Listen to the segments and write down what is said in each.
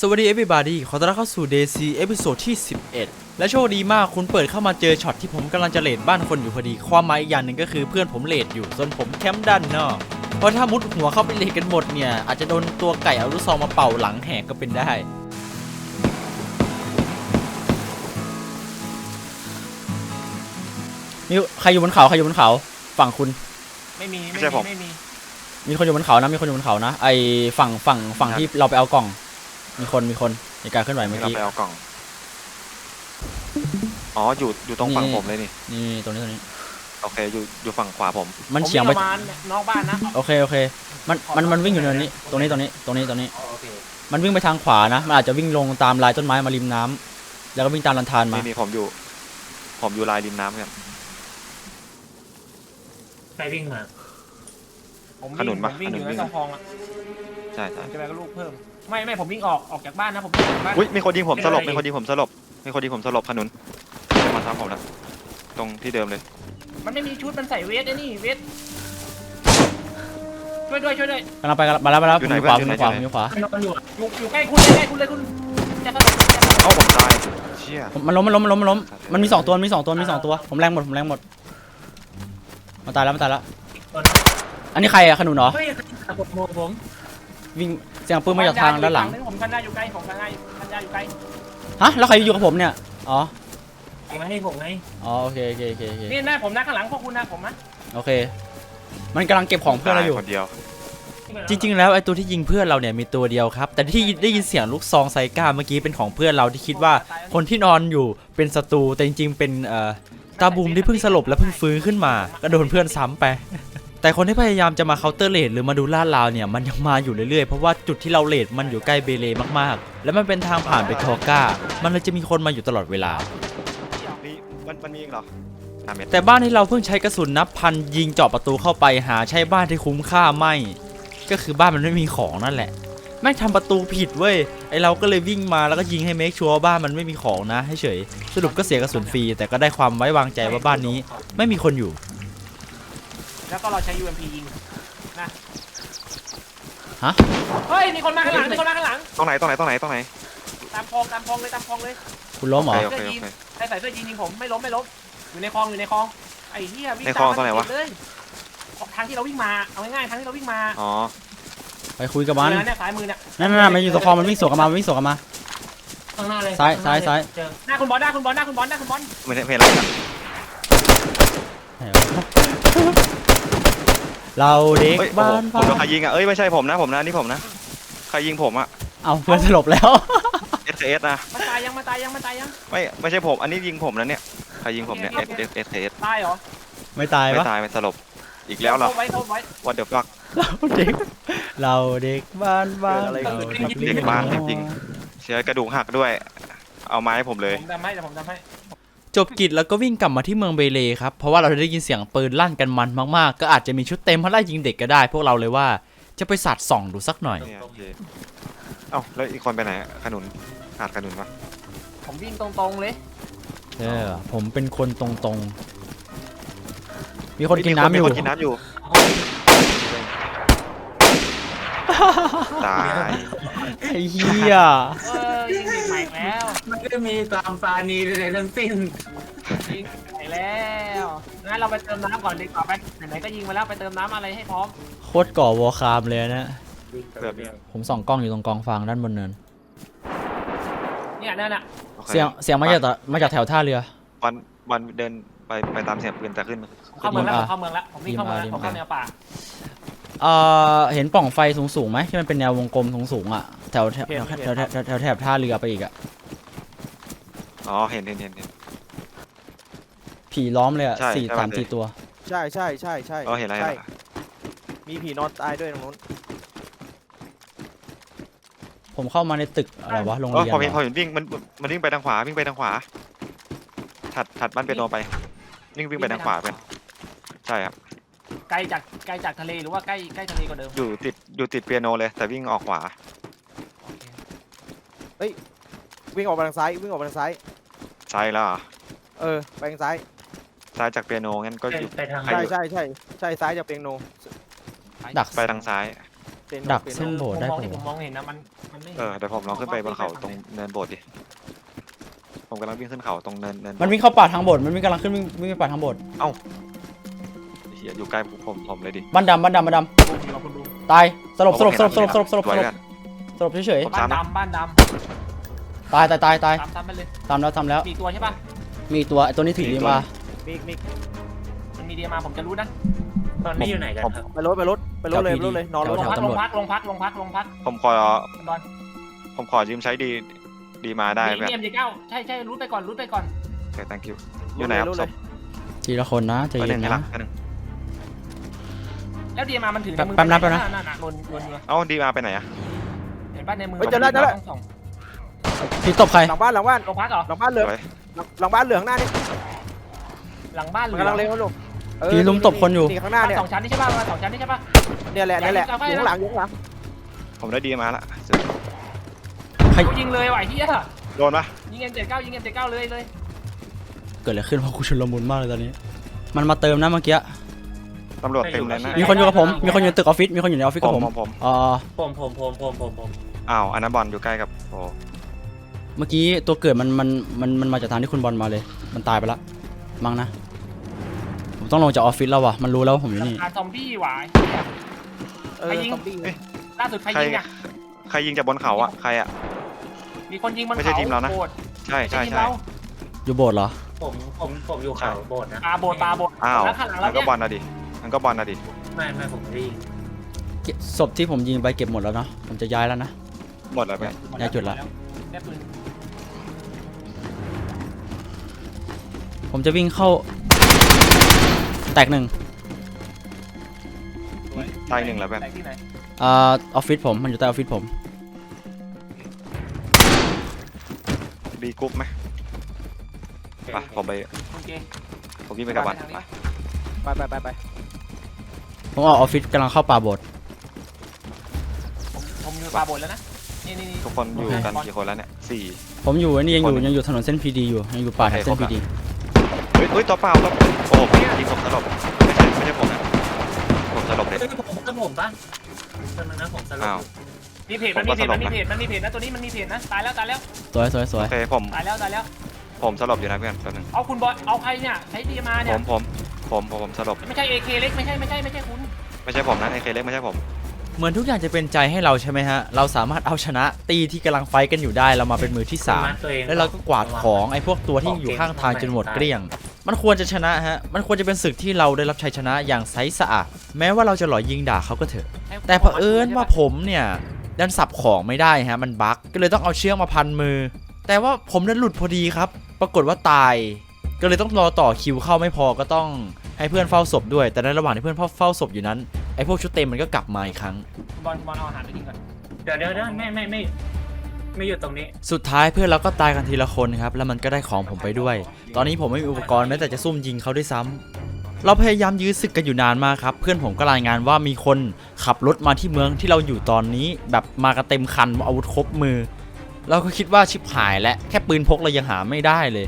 สวัสดี everybody ขอต้อนรับเข้าสู่ Day C เอพิโซดที่ 11 และโชคดีมากคุณเปิดเข้ามาเจอช็อตที่ผมกำลังจะเลดบ้านคนอยู่พอดี ความหมายอีกอย่างหนึ่งก็คือเพื่อนผมเลดอยู่ส่วนผมแคมป์ด้านนอก เพราะถ้ามุดหัวเข้าไปเลดกันหมดเนี่ย อาจจะโดนตัวไก่เอาลูกซองมาเป่าหลังแหกก็เป็นได้มีใครอยู่บนเขาใครอยู่บนเขาฝั่งคุณ ไม่มีไม่ใช่ผม ไม่มี มีคนอยู่บนเขานะมีคนอยู่บนเขานะไอฝั่งฝั่งฝั่งที่เราไปเอากล่อง มีคนมีคนในการเคลื่อนไหวเมื่อเรากี้ ไปเอากล่อง อ๋อ อยู่ อยู่ตรงฝั่งนี่ ผมเลยนี่ นี่ตรงนี้ตรงนี้ โอเค อยู่ อยู่ฝั่งขวาผม มันผมเฉียงไปประมาณนอกบ้านนะโอเคโอเค มันมันมันวิ่งอยู่ในนี้ ตรงนี้ตรงนี้ตรงนี้ตรงนี้อ๋อโอเคมันวิ่งไปทางขวานะ มันอาจจะวิ่งลงตามลายต้นไม้มาริมน้ำแล้วก็วิ่งตามลันทานมา นี่นี่ผมอยู่ ผมอยู่ลายริมน้ำครับ ใครวิ่งมาผมขนุวิ่นงปะผมวิ่งขนุอนยู่วิ่ในงตะคองอะใช่ใช่ผมจะไปกับลูกเพิ่ม ไม่ไม่ผมวิ่งออกออกจากบ้านนะผมวิ่งออกจากบ้าน อุ้ยมีคนยิงผมสลบมีคนยิงผมสลบมีคนยิงผมสลบขนุนจะมาทำผมแล้วตรงที่เดิมเลยมันไม่มีชุดมันใส่เวสไอ้นี่เวสช่วยด้วยช่วยด้วยกำลังไปกำลังมาแล้วมาแล้วอยู่ผมไหนอยู่ขวาเพื่ผอมนอยู่ขวาอยู่ผมไหนอยู่ขวานอนอยู่อะอยู่อยู่ใกล้คุณเลยใกล้คุณเลยคุณจะเข้าไปเอ้าผมตายเชี่ยมันล้มมันล้มมันล้มมันล้มมันมีสองตัวมีสองตัวมีสองตัวผมแรงหมดผมแรงหมดมันตายแล้วมันตายแล้วอีกคนอันนี้ใครอะขนุนเหรอเฮ้ยผมผมผมวิ่ง เสียงปืนมาจากทางด้านหลัง ผมกันได้อยู่ใกล้ผมกันได้อยู่กันได้อยู่ใกล้ฮะ แล้วใครอยู่กับผมเนี่ย อ๋อ ผมให้ผมให้อ๋อโอเคโอเคโอเคโอเคนี่หน้าผมนะข้างหลังพวกคุณนะผมนะโอเค มันกำลังเก็บของเพื่อนเราอยู่ตคนเดียว จริง ๆ แล้วไอ้ตัวที่ยิงเพื่อนเราเนี่ยมีตัวเดียวครับ แต่ที่ได้ยินเสียงลูกซองไซก้าเมื่อกี้เป็นของเพื่อนเราที่คิดว่าคนที่นอนอยู่เป็นศัตรูแต่จริงๆเป็นเอ่อตาบูมที่เพิ่งสลบและเพิ่งฟื้นขึ้นมาก็โดนเพื่อนซ้ำไป แต่คนที่พยายามจะมาเคาน์เตอร์เลดหรือมาดูลาดราวเนี่ยมันยังมาอยู่เรื่อยๆ เพราะว่าจุดที่เราเลดมันอยู่ใกล้เบเลมากๆ และมันเป็นทางผ่านไปทอก้า มันเลยจะมีคนมาอยู่ตลอดเวลานี่มันมันมีอีกเหรอห้าเมตรแต่บ้านที่เราเพิ่งใช้กระสุนนับพันยิงเจาะประตูเข้าไปหาใช่บ้านที่คุ้มค่าไม่ ก็คือบ้านมันไม่มีของนั่นแหละแม่งทำประตูผิดเว้ยไอเราก็เลยวิ่งมาแล้วก็ยิงให้เมคชัวร์บ้านมันไม่มีของนะ ให้เฉยสรุปก็เสียกระสุนฟรีแต่ก็ได้ความไว้วางใจว่าบ้านนี้ ไม่มีคนอยู่ แล้วก็เราใช้ UMP ยิงนะฮะ เฮ้ย มีคนมาข้างหลัง มีคนมาข้างหลัง ตรงไหนตรงไหนตรงไหนตรงไหนตามคลองตามคลองเลยตามคลองเลย คุณล้มเหรอโอเคโอเคโอเคใครใส่เสื้อยีนยิงผมไม่ล้มไม่ล้มอยู่ในคลองอยู่ในคลองไอ้เหี้ยวิ่งในคลองตามตรงไหนวะติดเลยทางที่เราวิ่งมาเอาง่ายๆทางที่เราวิ่งมาอ๋อไปคุยกับมันเจอเนี่ยซ้ายมือเนี่ยนั่นน่ะมันอยู่ตรงคลองมันวิ่งสวนกันมามันวิ่งสวนกันมา ข้างหน้าเลยซ้ายข้งหน้ซ้ายเจอหน้าคุณบอลหน้าคุณบอลหน้าคุณบอลหน้าคุณบอลไม่เห็นไม่เห็นอะไรกัน เราเด็กเฮ้ยโอ้บ้าโหนผมโดนใครยิงอะเอ้ยไม่ใช่ผมนะผมนะนี่ผมนะใครยิงผมอะ เอาเพื่อนสลบแล้ว S S นะมันตายยังมันตายยังมันตายยังไม่ไม่ใช่ผมอันนี้ยิงผมนะเนี่ยใครยิงผมเนี่ย S S S S ตายเหรอไม่ตายไม่ปะตายไม่สลบอีกแล้วเหรอโทษไว้โทษไว้ What the fuck เราเด็ก เราเด็กบ้านบ้านเกิดอะไรเราขึ้นเด็กเด็กบ้านจริงเชื้อกระดูกหักด้วย เอาไม้ให้ผมเลยผมทำให้แต่ผมทำให้ จบกิจแล้วก็วิ่งกลับมาที่เมืองเบเลครับ เพราะว่าเราได้ยินเสียงปืนลั่นกันมันมากๆ ก็อาจจะมีชุดเต็มเพราะไล่ยิงเด็กก็ได้ พวกเราเลยว่าจะไปสัตว์ส่องดูสักหน่อย เนี่ยโอเคเอ้าแล้วอีกคนไปไหนอะขนุนขาดขนุนปะผมวิ่งตรงๆเลย เออ ผมเป็นคนตรงๆ มีคนกินน้ำอมียู่ คนกินน้ำอยู่ ตาย ไอ้เหี้ย เออ มันก็มีตามฟานีใดๆทั้งสิ้นยิงใหม่แล้วงั้นเราไปเติมน้ำก่อนดีกว่าไปไหนๆก็ยิงมาแล้วไปเติมน้ำอะไรให้พร้อมโคตรก่อวอร์ครามเลยนะเกือบเนี่ยผมส่องกล้องอยู่ตรงกองฟางด้านบนเนิน เนี่ยนั่นน่ะโอคเสียงเสียงมาจากตะมาจากแถวท่าเรือ วันวันเดินไปไปตามเสียงปืนแต่ขึ้นผมเข้าเมืองแล้วอะผมเข้าเมืองแล้วผมวิ่งเข้าเมืองแล้วผมเข้าแนวป่าเอ่อเห็นปล่องไฟสูงๆไหมที่มันเป็นแนววงกลมสูงๆอะแถวแถวแถวแถวแถวแถวแถวท่าเรือไปอีกอะ อ๋อเห็นเห็นเห็นเห็น ผีล้อมเลยอะใช่สี่ใช่สามมันเลยสี่ตัว ใช่ใช่ใช่ใช่อ๋อเห็นอะไรใช่ล่ะมีผีนอนตายด้วยตรงนู้นผมเข้ามาในตึกอะไรวะโรงอ๋อเรียนพอเห็นเหพรออเห็นวิ่งมันมันวิ่งไปทางขวาวิ่งไปทางขวา ถัดถัดบ้านเปียโนไปวิ่งวิ่งไปทางขวาเป็นใช่ครับไกลจากไกลจากทะเลหรือว่าใกล้ใกล้ทะเลกว่าเดิมอยู่ติดอยู่ติดเปียโนเลย แต่วิ่งออกขวา วิ่งออกไปทางซ้ายวิ่งออกไปทางซ้าย ซ้ายแล้วเหรอเออไปทางซ้ายซ้ายจากเปียโนงั้นก็ไปอยู่ ไปทางใคร ใช่อยู่ใช่ใช่ใช่ซ้ายจากเปียโนดัก ไปทางซ้าย เปียโนดักเปียโนเส้นโบสถ์ได้มุมมองปะที่ผมวะมองเห็นนะมันมันไม่เออเดี๋ยวผมลองขึ้นไปบนเขาตรงเนินโบสถ์ดิ ผมกำลังวิ่งขึ้นเขาตรงเนินเนินโบสถ์มันวิ่งเข้าป่าทางโบสถ์มันวิ่งกำลังขึ้นวิ่งวิ่งไปป่าทางโบสถ์เฮียอยู่ใกล้ผมผมเลยดิบ้านดำบ้านดำบ้านดบูมเราคุณบูมำตายสลบสลบสลบสลบสลบสลบสสวยลบกันสลบเฉยผมบ้านซ้ำนะดำบ้านดๆ ตายตายตายตายำตามซ้ำไปเลยทำแล้วทำแล้ว มีตัวใช่ปะมีอีกตัวไอ้ตัวนี้ถือดีมามีอีกมีอีกมันมีเดียมาผมจะรู้นะตอนนี้อยู่ไหนกันครับไปรถไปรถไปรถเลยไปรถเลยนอนรลถงพักลงพักลงพักลงพักลงพักผมขอบอลผมขอยืมใช้ดีดีมาได้มีเพื่อนเอ็มเจเก้าใช่ใช่รู้ไปก่อนรู้ไปก่อนโอเค thank you อยู่ไหนครับรถศเลพยทีละคนนะใจประเย็เด็นนที่หลันะงอันหนึ่งแล้วเดียมามันถือในมือแป๊บนะแป๊บนะน่ะลนลนอยู่เอ้าดีมาไปไหนอะเห็นป่ะในมือเฮ้ยเจอแล้วเจอแล้วทั้งสอง พี่ตบใคร หลังบ้านหลังบ้านลงพักเหรอหลังบ้านเหลืองสวยหลังหลังบ้านเหลืองหน้านี่หลังบ้านหรืมันกำลังเล็งเขาลูกเออพี่ลุมตบคนอยู่นี่ข้างหน้าบ้านเนี่ยสองชั้นนี่ใช่ป่ะบ้านสองชั้นนี่ใช่ป่ะ เนี่ยแหละเนี่ยแหละอย่าอให้ยู่เราข้างหลังอยู่ข้างหลังผมได้ดีมาละใครเขายิงเลยว่ะไอ้เหี้ยโดนปะยิงเอ็มเจ็ดเก้ายิงเอ็มเจ็ดเก้าเลยเลยเกิดอะไรขึ้นเพราะกูชุลมุนมากเลยตอนนี้ มันมาเติมนะเมื่อกี้ ตำรวจเต็มเลยนะมีคนอยู่กับผม มีคนอยู่ในตึกออฟฟิศ มีคนอยู่ในออฟฟิศผกับมผมผมผมอ่าผมผมผมผมผมผมอ้าวอันนั้นบอลอยู่ใกล้กับโอ้ เมื่อกี้ตัวเกิดมันมันมันมันมาจากทางที่คุณบอลมาเลย มันตายไปละมั้งนะ ผมต้องลงจากออฟฟิศแล้ววะมันรู้แล้วว่าผมอยู่นี่อาซอมบี้ว่ะไอ้เหี้ยเออใครยิงซอมบี้ล่าสุดใครใครยิงอะ ใครยิงจากบนเขาอะใครอะ มีคนยิงบนไม่ใช่เขาทีมเรานะ โบสถ์ใช่ไม่ใช่ใช่ทีมใช่ เราอยู่โบสถ์เหรอ ผมผมผมอยู่เขาโบสถ์นะตาโบสถ์ตาโบสถ์อ้าวแล้วข้างหลังมัเรานก็เนี่ยบอลนะดิมันก็บอลนะดิไม่ไม่ผมไม่ได้ยิงเก็บศพที่ผมยิงไปเก็บหมดแล้วเนาะผมจะย้ายแล้วนะ หมดแล้วเพื่อนย้ายจุดละ ได้ปืน ผมจะวิ่งเข้า แตกหนึ่งตายหนึ่งแล้วเพื่อนไหนที่ไหนอ่าออฟฟิศผมมันอยู่ใต้ออฟฟิศผม บีกรุ๊ปไหมไปผมไป โอเคผมวิ่งไปกับบอลทางไปนี้ไปไปไปไปผมออกออฟฟิศกำลังเข้าป่าโบสถ์ผมผมอยู่ตาโบสถ์แล้วนะนี่นี่นี่ทุกคนอยู่โอเคกันกี่คนแล้วเนี่ยสี่ ผมอยู่อันนี้ยังอยู่คนหนึ่งยังอยู่ถนนเส้นพีดีอยู่ยังอยู่ป่าแถวเส้นโอเคพีครบดีละ เฮ้ยเฮ้ยตัวเปล่าตัวโอ้โหยิงผมสลบไม่ใช่ไม่ใช่ผมนะผมสลบเลยเอ้ยผมก็ผมปะตอนนั้นนะผมสลบอ้าว มีเพจมันผมมีก็เพจมันมีสลบนะเพจมันมีเพจนะตัวนี้มันมีเพจนะตายแล้วตายแล้วสวยสวยสวโอยเคผมตายแล้วตายแล้ว ผมสลบอยู่นะเพื่อนแป๊บนึงเอาคุณบอยเอาใครเนี่ยใช้ดีมาผเนี่ยมผมผมผมผมสลบไม่ใช่เอเคเล็กไม่ใช่ไม่ใช่ไม่ใช่คุณไม่ใช่ผมนะไอเคเล็กไม่ใช่ผมเหมือนทุกอย่างจะเป็นใจให้เราใช่ไหมฮะ เราสามารถเอาชนะตีที่กำลังไฟท์กันอยู่ได้เรามาเป็นมือที่สามมัดตัวองแล้วเราก็กวาดของไอ้พวกตัวที่อยู่ข้างทางจนหมดเกลี้ยง มันควรจะชนะฮะ มันควรจะเป็นศึกที่เราได้รับชัยชนะอย่างไซส์สะอาด แม้ว่าเราจะหล่อยิงด่าเขาก็เถอะ แต่เผอิญว่าผมเนี่ยดันสับของไม่ได้ฮะ มันบั๊กก็เลยต้องเอาเชือกมาพันมือ แต่ว่าผมดันหลุดพอดีครับ ปรากฏว่าตาย ก็เลยต้องรอต่อคิวเข้าไม่พอก็ต้องให้เพื่อนเฝ้าศพด้วย แต่ในระหว่างที่เพื่อนเฝ้าเฝ้าศพอยู่นั้นไอ้พวกชุดเต็มมันก็กลับมาอีกครั้งคุณบอลคุณบอลเอาอาหารไปกินก่อน เดี๋ยวเดี๋ยวเดี๋ยวไม่ไม่ไม่ ไม่อยู่ตรงนี้ สุดท้ายเพื่อนเราก็ตายกันทีละคนครับ แล้วมันก็ได้ของผมไปด้วย ตอนนี้ผมไม่มีอุปกรณ์แม้แต่จะซุ่มยิงเขาด้วยซ้ำเราพยายามยื้อศึกกันอยู่นานมากครับ เพื่อนผมก็รายงานว่ามีคนขับรถมาที่เมืองที่เราอยู่ตอนนี้ แบบมากันเต็มคันอาวุธครบมือ เราก็คิดว่าชิบหายและแค่ปืนพกเรายังหาไม่ได้เลย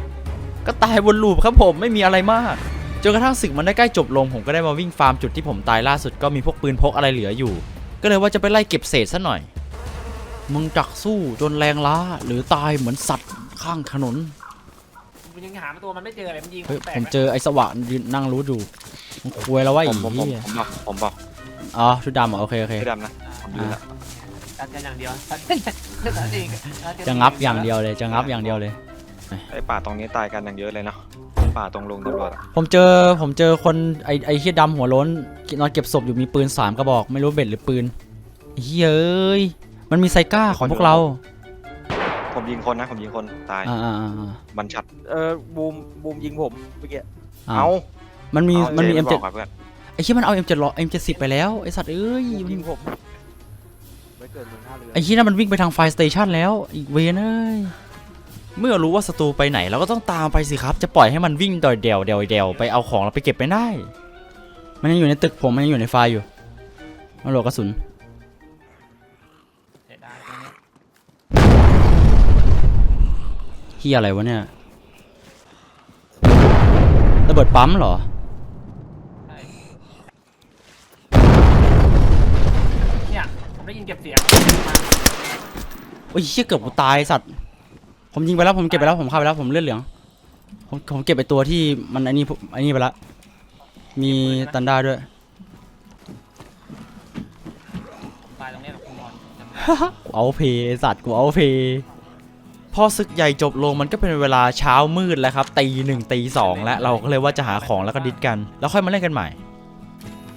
ก็ตายวนลูปครับผมไม่มีอะไรมากจนกระทั่งศึกมันได้ใกล้จบลงผมก็ได้มาวิ่งฟาร์มจุดที่ผมตายล่าสุดก็มีพวกปืนพกอะไรเหลืออยู่ ก็เลยว่าจะไปไล่เก็บเศษซะหน่อย มึงจักสู้จนแรงล้า หรือตายเหมือนสัตว์ข้างถนนคุณยังหาตัวมันไม่เจออะไรมันยิงเฮ้ยแปลกผมไหเจอไอ้สว่างยืนนั่งรู้ดูมันคุยแล้วว่าผอีมผมผมเหี้ยผมบอกผมบอกอ๋อชุดดำเหรอโอเคโอเค พี่ดำนะผมยืนแล้วตัดกันอย่างเดียวตัดกันเองจะงับอย่างเดียวเลยจะงับอย่างเดียวเลย ไอป่าตรงนี้ตายกันอย่างเยอะเลยเนาะป่าตรงลุงตำรวจอะผมเจอผมเจอคนไอ้ไอ้เฮียดำหัวโล้นนอนเก็บศพอยู่มีปืนสามกระบอก ไม่รู้เบ็ดหรือปืนเฮ้ยเอ้ย มันมีไซก้าของพวกเราผมยิงคนนะผมยิงคนตายอ่าอ่าอ่าอ่ามันชัดเออบูมบูมยิงผมเมื่อกี้เอาเอามันมีเอามันมีเจ M7 บอกอะเพื่อนไอ้เฮียมันเอา M7 ล้อ M70 ไปแล้วไอ้สัตว์เอ้ยบูมมันยิงผมไม่เกิดเมืองท่าเรือไอ้ที่นั่นมันวิ่งไปทางไฟสเตชันแล้วอีกเวนเอ้ยเมื่อรู้ว่าศัตรูไปไหนเราก็ต้องตามไปสิครับ จะปล่อยให้มันวิ่งดอยเดวเดวเดวไปเอาของเราไปเก็บไปได้ มันยังอยู่ในตึกผมมันยังอยู่ในไฟล์อยู่มันโหลดกระสุน เฮียอะไรวะเนี่ยระเบิดปั๊มเหรอใช่เนี่ยผมได้ยินเก็บเสียงมาโอ้ยเชี่ยเกือบกูตายไอ้สัตว์ ผมยิงไปแล้วผมเก็บไปแล้วผมฆ่าไปแล้วผมเลือดเหลือง ผมผมเก็บไปตัวที่มันไอ้นี่พวกไอ้นี่ไปละ มีตันด้าด้วย ตายตรงนี้กับคุณบอลกูเอาเพย์ไอ้สัตว์กูเอาเพย์พ อศึกใหญ่จบลงมันก็เป็นเวลาเช้ามืดแล้วครับตีหนึ่งตีสองแล้วเราก็เลยว่าจะหาของแล้วก็ดิสกัน แล้วค่อยมาเล่นกันใหม่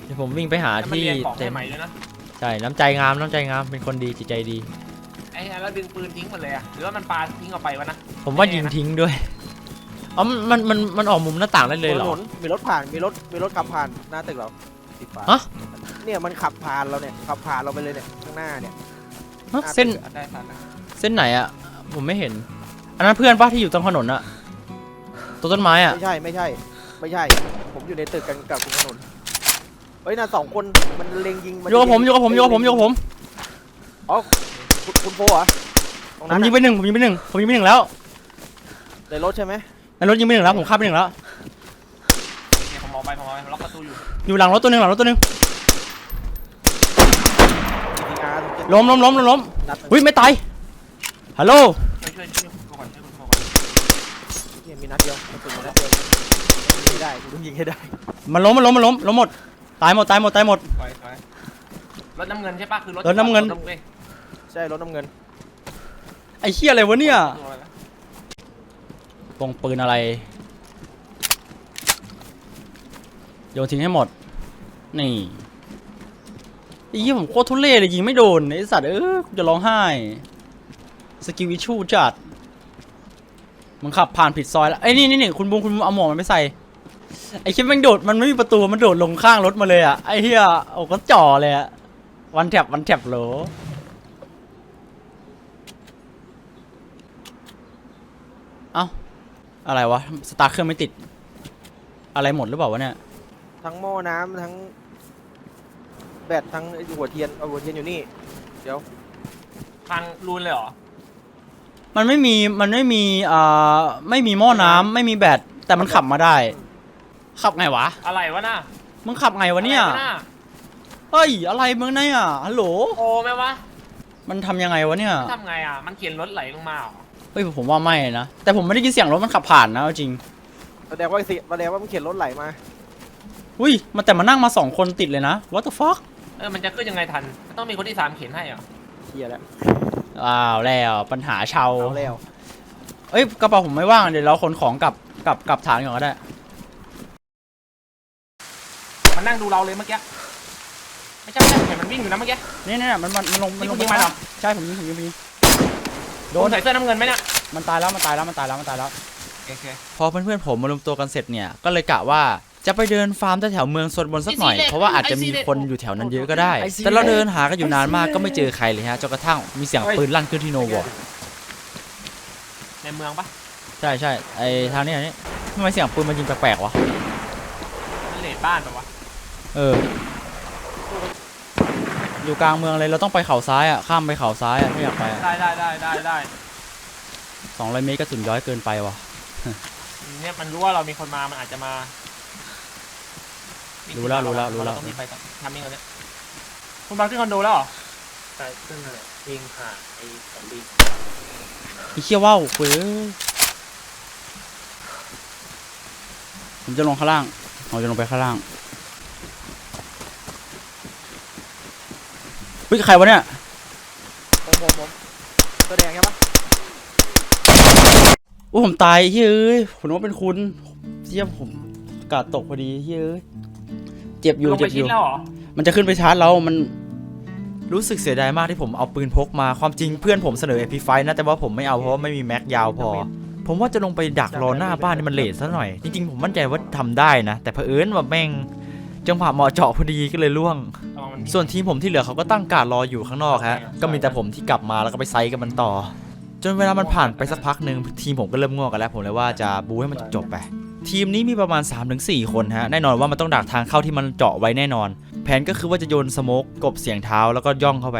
เดี๋ยวผมวิ่งไปหาจะมาที่เรียนของเต็มใหม่ด้วยนะใช่น้ำใจงามน้ำใจงามเป็นคนดีจิตใจดีไอ้เหี้ยแล้วดึงปืนทิ้งหมดเลยอะหรือว่ามันปาทิ้งออกไปวะนะผมว่ายิงทิ้งด้วยอ๋อมันมันมันออกมุมหน้าต่างได้เลยเหรถอนนมีรถผ่านมีรถมีรถขับผ่านหน้าตึกเราสีฟ้าฮะเนี่ยมันขับผ่านเราเนี่ยขับผ่านเราไปเลยเนี่ยข้างหน้าเนี่ยฮะเส้นได้ทันนะเส้นไหนอะ ผมไม่เห็น อันนั้นเพื่อนป้าที่อยู่ตรงถนนอะตัวต้นไม้อะไม่ใช่ไม่ใช่ ไม่ใช่ ผมอยู่ในตึกกันกับคุณถนนเฮ้ยน่าสองคนมันเล็งยิงอยู่กับผมอยู่กับผมอยู่กับผมอยู่กับผมคุณคุณโฟเหรอตรงผนั้มนยิงไปหนึ่งผมยิงไปหนึ่งผมยิงไปหนึ่งแล้วในรถใช่ไหมในรถยิงไปหนึ่งแล้วผมฆ่าไปหนึ่งแล้วเนี่ยผมมองไปผมมองไปผมล็อกประตูอยู่อยู่หลังรถตัวหนึ่งหลังรถตัวหนึ่งทีอาร์ล้มล้มล้มล้มล้มนัดหนึ่งอุ้ยไม่ตาย ฮัลโหลช่วยช่วยช่วยคุณก่อนช่วยคุณก่อนเนี่ยมีนัดเดียวกระสุนมีนัดเดียวยิงให้ได้กูต้องยิงให้ได้มันล้มมันล้มมันล้มล้มหมดตายหมดตายหมดตายหมด ถอยถอยรถน้ำเงินใช่ปะคือรถรถน้ำเงิน ว้ยใช่รถน้ำเงินไอ้เหี้ยอะไรวะเนี่ยตัวอะไรวะปงปืนอะไรโยนทิ้งให้หมดนี่ไอ้เหี้ยผมโคตรทุเรศเลยยิงไม่โดนไอ้สัตว์เออกูจะร้องไห้ สกิลวิชูจัดมันขับผ่านผิดซอยแล้วไอ้ยนี่นี่นี่คุณบูมคุณบูมเอาหมวกมันไปใส่ไอ้คิดมันโดดมันไม่มีประตูมันโดดลงข้างรถมาเลยอะไอ้เหี้ยโอ้ก็จ่อเลยอะวันแท็บวันแท็บโหลเอ้าอะไรวะสตาร์ทเครื่องไม่ติด อะไรหมดหรือเปล่าวะเนี่ยทั้งหม้อน้ำทั้ง แบตทั้งไอ้หัวเทียนเอาหัวเทียนอยู่นี่ เดี๋ยว พังรูนเลยเหรอ มันไม่มีมันไม่มีอ่าไม่มีหม้อน้ำไม่มีแบตแต่มันขับมาได้ ขับไงวะอะไรวะน่ะมึงขับไงวะเนี่ยอะไรวะน่ะเฮ้ยอะไรมึงเนี่ยฮัลโหลโอ้ไหมวะมันทำยังไงวะเนี่ยทำไงอะ มันเขียนรถไหลลงมาเหรอเฮ้ยผมว่าไม่นะแต่ผมไม่ได้ยินเสียงรถมันขับผ่านนะเอาจริงแสดงว่าสิแสดงว่ามันเขียนรถไหลมา อุ้ยมันแต่มานั่งมาสองคนติดเลยนะ what the fuck เออมันจะขึ้นยังไงทันมันต้องมีคนที่สามเขียนให้เหรอเฮียแล้ว อ้าวแล้วปัญหาชาวเอาแล้วเอ้ยกระเป๋าผมไม่ว่างเดี๋ยวเราขนของกลับกลับกลับฐานก่อนก็ได้มันนั่งดูเราเลยเมื่อกี้ไม่ใช่ไม่ใช่เห็นมันวิ่งอยู่นะเมื่อกี้นี่นี่มันมันมันลงมันลงนี่คุณยิงมันเหรอ ใช่ผมยิงผมยิงผมยิงโดโดนนใส่เสื้อน้ำเงินไหมเนี่ยมันตายแล้วมันตายแล้วมันตายแล้วมันตายแล้ว โอเคพอเพื่อนๆผมมารวมตัวกันเสร็จเนี่ยก็เลยกะว่า จะไปเดินฟาร์มแถวๆเมืองโซนบนสักหน่อย เพราะว่าอาจจะมีคนอยู่แถวนั้นเยอะก็ได้ แต่เราเดินหากันอยู่นานมากก็ไม่เจอใครเลยฮะจนกระทั่งมีเสียงปืนลั่นขึ้นที่โนวอร์ในเมืองปะใช่ใช่ไอทางนี้ทางนี้ทำไมเสียงปืนมันยิงแปลกๆวะมันเลดบ้านปะวะเออ อยู่กลางเมืองเลยเราต้องไปเขาซ้ายอะข้ามไปเขาซ้ายอะถ้าอยากไปได้ได้ได้ได้ได้สองร้อยเมตรกระสุนย้อยเกินไปว่ะเนี่ยมันรู้ว่าเรามีคนมามันอาจจะมา รู้รู้แล้วรู้แล้วรู้แล้ว ต้องรีบไปก่อนทำเองก่อนเนี่ยคุณบางที่คอนโดแล้วเหรอใช่ขึ้นอะไรยิงผ่านไอ้สองบีไอ้เชี่ยว่าวเว้ยผมจะลงข้างล่างผมจะลงไปข้างล่างเฮ้ยใครวะเนี่ย ผมผมผมตัวแดงใช่ปะโอ้ผมตายเฮ้ยเอ้ยผมนึกว่าเป็นคุณเชี่ยผมกาดตกพอดีเฮ้ย เอ้ยเจ็บอยู่ลงเจ็ไปบอชิดยู่ แล้วเหรอมันจะขึ้นไปชาร์จเรา มันรู้สึกเสียดายมากที่ผมเอาปืนพกมา ความจริงเพื่อนผมเสนอ MP5 นะแต่ว่าผมไม่เอาเพราะว่าไม่มีแม็กยาวพอ ผมว่าจะลงไปดักรอหน้าบ้านนี่มันเลทซะหน่อย จริงๆผมมั่นใจว่าทำได้นะ แต่เผอิญว่าแม่งจังหวะเหมาะเจาะพอดีก็เลยล่วง ระวังมันส่วนทีมผมที่เหลือเขาก็ตั้งการดรออยู่ข้างนอกฮะ ก็มีแต่ผมที่กลับมาแล้วก็ไปไซต์กับมันต่อ จนเวลามันผ่านไปสักพักหนึ่งทีมผมก็เริ่มง่วงกันแล้ว ผมเลยว่าจะบูให้มันจบๆไป ทีมนี้มีประมาณ 3-4 คนฮะ แน่นอนว่ามันต้องดักทางเข้าที่มันเจาะไว้แน่นอน แผนก็คือว่าจะโยนสโมกกบเสียงเท้าแล้วก็ย่องเข้าไป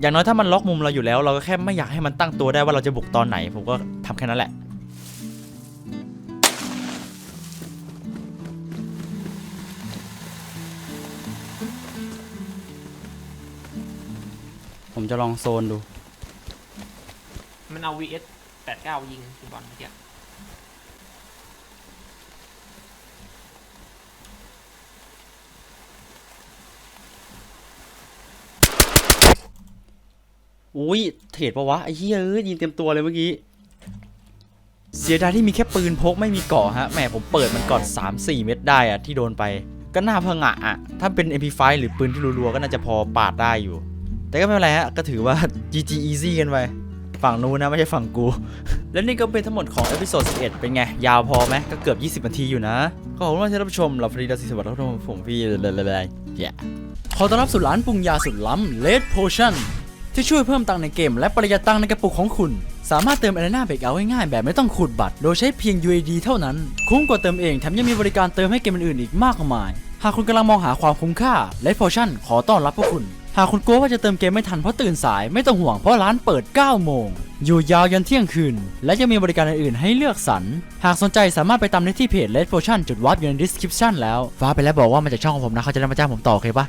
อย่างน้อยถ้ามันล็อกมุมเราอยู่แล้ว เราก็แค่ไม่อยากให้มันตั้งตัวได้ว่าเราจะบุกตอนไหน ผมก็ทำแค่นั้นแหละ ผมจะลองโซนดู มันเอา vs 89 ยิงคุณบอลเมื่อกี้ อุ้ยเทรดปะวะไอ้เหี้ยเอ้ยยิงเต็มตัวเลยเมื่อกี้ เสียดายที่มีแค่ปืนพกไม่มีเกาะฮะแหมผมเปิดมันก่อน 3-4 เม็ดได้อะที่โดนไป ก็น่าพะงะอะถ้าเป็น MP5 หรือปืนที่รัวๆก็น่าจะพอปาดได้อยู่ แต่ก็ไม่เป็นไรฮะก็ถือว่า GG easy กันไปฝั่งนู้นนะไม่ใช่ฝั่งกู และนี่ก็เป็นทั้งหมดของเอพิโซด 11 เป็นไง ยาวพอไหมก็เกือบ 20 นาทีอยู่นะ ขอบคุณมากที่รับชมเราฟรีดาสิสวัสดิ์ครับผมพี่เลยๆๆขอต้อนรับสู่ร้านปรุงยาสุดล้ำ Red Potion ที่ช่วยเพิ่มตังในเกม และประหยัดตังในกระปุกของคุณ สามารถเติม Arena b r e a k o u t ง่ายๆแบบไม่ต้องขูดบัตร โดยใช้เพียง UAD เท่านั้น คุ้มกว่าเติมเองแถมยังมีบริการเติมให้เกมอื่นๆอีกมากมาย หากคุณกำลังมองหาความคุ้มค่า Red Potion ขอต้อนรับพวกคุณ หากคุณกลัวว่าจะเติมเกมไม่ทันเพราะตื่นสายไม่ต้องห่วงเพราะร้านเปิด 9 โมง อยู่ยาวยันเที่ยงคืน และยังมีบริการอื่นๆให้เลือกสรร หากสนใจสามารถไปตามได้ที่เพจ Red Potion จุดวัดอยู่ใน description แล้ว ฟ้าไปแล้วบอกว่ามาจากช่องของผมนะเขาจะได้มาจ้างผมต่อโอเคปะ